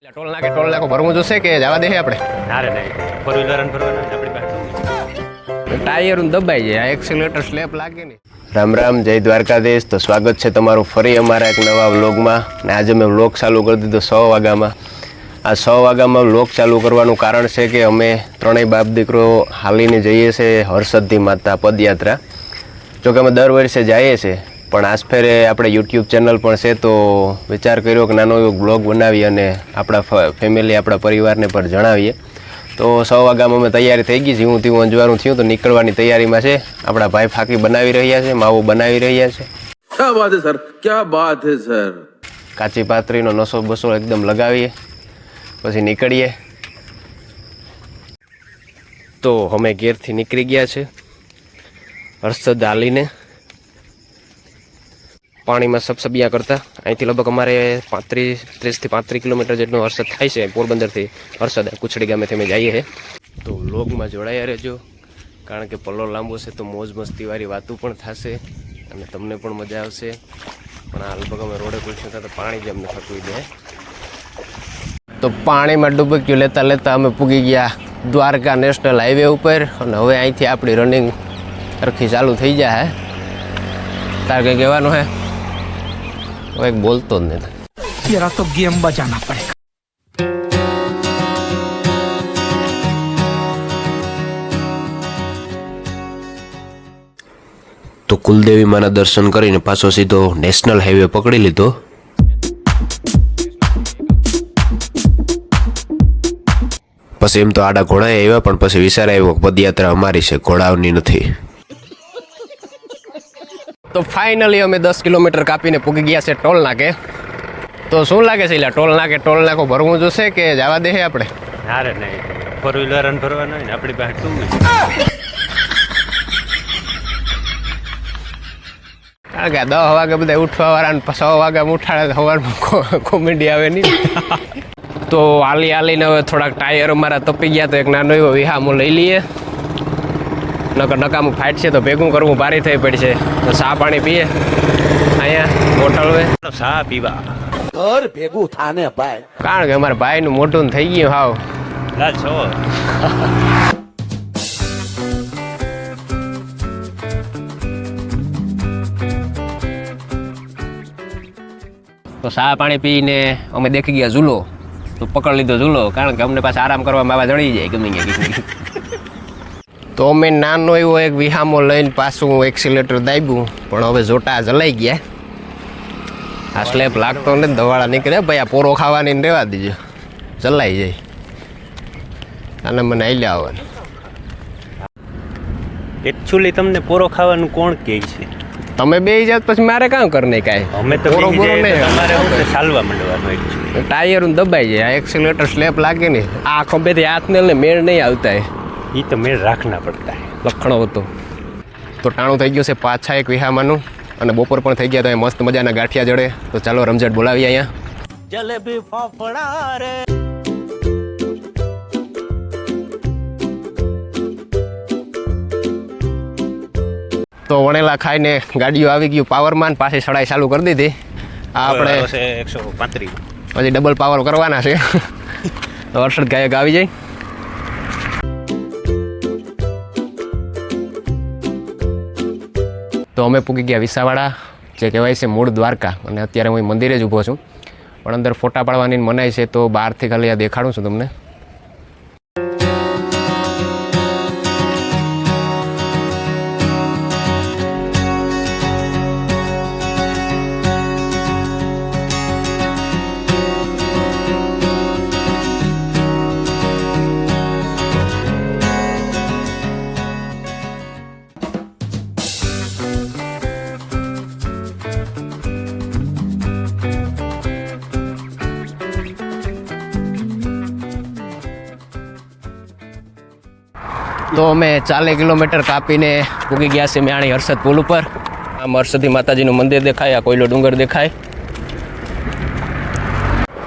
એટલે toll નાકે toll નાકો ભરવું જોશે કે જવા દે આપણે? ના રે નહીં ફોર વ્હીલર અને ફરવાના આપણી પાસે. ટાયર દબાઈ જાય એક્સિલેટર સ્લેપ લાગે ને. રામ રામ જય દ્વારકાધીશ. તો સ્વાગત છે તમારું ફરી અમારા એક નવા વ્લોગમાં. ને આજે મેં વ્લોગ ચાલુ કરી દીધો સો વાગ્યામાં. આ સો વાગ્યામાં વ્લોગ ચાલુ કરવાનું કારણ છે કે અમે ત્રણેય બાપ દીકરો હાલીને જઈએ છીએ હર્ષદ્ધિ માતા પદયાત્રા. જોકે અમે દર વર્ષે જઈએ છીએ. પણ આસફેરે આપણે યુટ્યુબ ચેનલ પણ છે તો વિચાર કર્યો કે નાનો એવો બ્લોગ બનાવી અને આપણા ફેમિલી આપણા પરિવારને પણ જણાવીએ. તો સવા વાગામાં અમે તૈયારી થઈ ગઈ છે. હું તેવું અંજવાનું થયું તો નીકળવાની તૈયારીમાં છે. આપણા ભાઈ ફાકી બનાવી રહ્યા છે માવો બનાવી રહ્યા છે. ક્યાં વાત છે સર? ક્યાં વાત છે સર? કાચી પાતરીનો નસો બસો એકદમ લગાવીએ પછી નીકળીએ. તો અમે ઘેરથી નીકળી ગયા છે હર્ષદ આલીને. પાણીમાં સબસબિયા કરતા. અહીંથી લગભગ અમારે પાંત્રીસ, ત્રીસથી પાંત્રીસ કિલોમીટર જેટલું હર્ષદ થાય છે પોરબંદરથી. હર્ષદ કુછડી ગામેથી અમે જઈએ છીએ. તો લોગમાં જોડાયા રહેજો. કારણ કે પલ્લો લાંબો છે તો મોજ મસ્તીવાળી વાતો પણ થશે અને તમને પણ મજા આવશે. પણ આ લગભગ અમે રોડે પૂછ્યું તો પાણી જ અમને થતું દે તો પાણીમાં ડૂબક્યું લેતા લેતા અમે પૂગી ગયા દ્વારકા નેશનલ હાઈવે ઉપર અને હવે અહીંથી આપણી રનિંગ સરખી ચાલુ થઈ જાય તાર કંઈ કહેવાનું હે? ও এক বলতো না এরা তো গেম বাজানা পড়ে તો કુલદેવી માના દર્શન કરીને પાછો સીધો નેશનલ હાઈવે પકડી લીધો પછી એમ તો આડા ઘોડાએ આવ્યા પણ પછી વિચાર આવ્યો પદયાત્રા અમારી છે ઘોડાઓની નથી તો ફાઇનલી અમે દસ કિલોમીટર કાપીને પૂગી ગયા છે ટોલ નાકે. તો શું લાગે છે એટલે ટોલ નાકે ટોલ નાકો ભરવું જોશે કે જવા દે આપણે? હારે નહીં. ફોર વ્હીલર રન ભરવાનો હોય ને આપણી પાસે ટુ કારણ કે દસ વાગે બધા ઉઠવા વાળા સો વાગે ઉઠાડે સવારમાં કોમેડી આવે નહીં. તો હાલી હાલીને હવે થોડાક ટાયર અમારા તપી ગયા તો એક નાનો એવો વિહામો લઈ લઈએ. નકર નકામું ફાઇટ છે તો ભેગું કરવું ભારે થઈ પડશે. તો સા પાણી પીએ. અહીંયા હોટલ હોય. સા પીવા. ઘર ભેગું થાને ભાઈ. કારણ કે અમારા ભાઈનું મોટું થઈ ગયું હાવ. છો. તો સા પાણી પીને અમે દેખી ગયા ઝૂલો. તો પકડ લીધો ઝૂલો કારણ કે અમને પાછા આરામ કરવા માવા જણી જાય ગમે ત્યાં. તો અમે નાનો એવો એક વિહામો લઈને પાછું એક્સિલેટર દાબ્યું પણ હવે જોટા જલાઈ ગયા. આ સ્લેપ લાગતો ને દવાળા નીકળે. ભાઈ આ પોરો ખાવાની ને રહેવા દીજો. જલાઈ જાય. અને મને આલ્યા આવવાનું એકચ્યુઅલી તમને પોરો ખાવાનું કોણ કહે છે? તમે બે જાત પછી મારે કામ કર નહીં કાંઈ? અમે તો પોરો તો નહીં. અમારે ચાલવા માંડવાનું એકચ્યુઅલી ટાયર દબાઈ જાય. એક્સિલેટર સ્લેપ લાગે ને. આ ખંભેથી હાથ ને મેળ નહીં આવતા એ તો મેળ રાખના પડતા. લખણો હતો. તો ટાણું થઈ ગયું છે પાછા એક વિહામાનું અને બપોર પણ થઈ ગયા તો મસ્ત મજાના ગાંઠિયા જડે. તો ચાલો રમઝટ બોલાવીએ અહીંયા. જલેબી ફાફડા રે. તો વણેલા ખાઈને ગાડીઓ આવી ગયું. પાવરમાં પાછી સડાઈ ચાલુ કરી દીધી. આ આપણે છે એકસો પાંત્રીસ. પછી ડબલ પાવર કરવાના છે. તો હર્ષદ ગાયક આવી જાય. તો અમે પૂગી ગયા વિસાવાડા, જે કહેવાય છે મૂળ દ્વારકા. અને અત્યારે હું મંદિરે જ ઊભો છું. પણ અંદર ફોટા પાડવાની મનાય છે તો બહારથી ખાલી આ દેખાડું છું તમને. તો અમે ચાલે કિલોમીટર કાપીને પૂગી ગયા છીએ મ્યાણી હર્ષદ પુલ ઉપર. આમ હરસદી માતાજીનું મંદિર દેખાય, આ કોયલો ડુંગર દેખાય.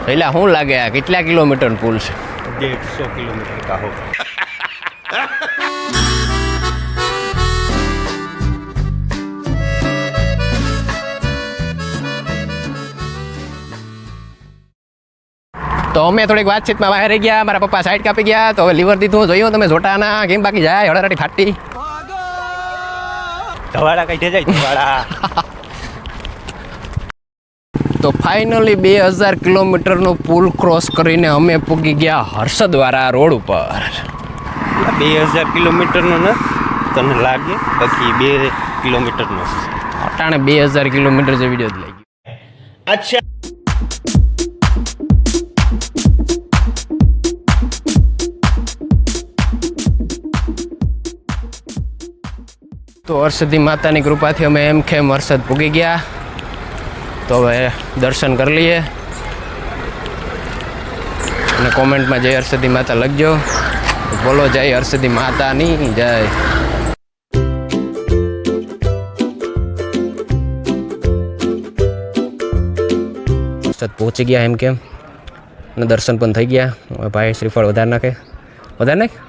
પહેલાં શું લાગે આ? કેટલા કિલોમીટર પુલ છે? દેડસો કિલોમીટર કાહો. તો અમે થોડીક વાતચીતમાં બહાર રહી ગયા મારા પપ્પા સાઈડ કાપી ગયા તો હવે લીવર દીધું જોયું તમે જોટાના કેમ બાકી જાય હળરાટી ફાટી. ધવાડા કઈ જાય ધવાડા. તો ફાઇનલી બે હજાર કિલોમીટરનો પુલ ક્રોસ કરીને અમે પૂગી ગયા હર્ષદવાળા રોડ ઉપર. બે હજાર કિલોમીટરનો ને તને લાગે? બાકી બે કિલોમીટરનો. અટાણે બે હજાર કિલોમીટર જે વીડિયો લઈ ગયો. તો હર્ષદી માતાની કૃપાથી અમે એમ ખેમ હર્ષદ પૂગી ગયા. તો હવે દર્શન કરી લઈએ. અને કોમેન્ટમાં જય હર્ષદી માતા લખજો. બોલો જય હર્ષદી માતાની જય. હર્ષદ પહોંચી ગયા એમ કેમ? અને દર્શન પણ થઈ ગયા. ભાઈ શ્રીફળ વધારે નાખે. વધારે નાખ?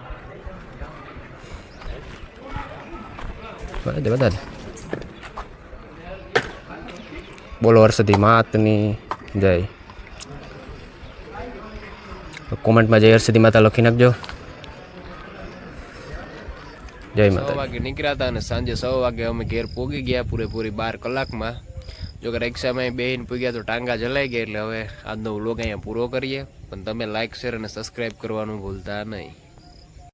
વધારે દે. બોલો હર્ષદી માતની જય કોમેન્ટમાં જય હર્ષદી માતા લખી નાખજો જય માતા વાગે નીકળ્યા હતા અને સાંજે સવા વાગે અમે ઘેર પોગી ગયા પૂરેપૂરી બાર કલાકમાં જો કે રિક્ષામાં બેહીને પૂગ્યા તો ટાંગા જલાઈ ગયા એટલે હવે આજનો વ્લોગ અહીંયા પૂરો કરીએ. પણ તમે લાઇક શેર અને સબસ્ક્રાઈબ કરવાનું ભૂલતા નહીં.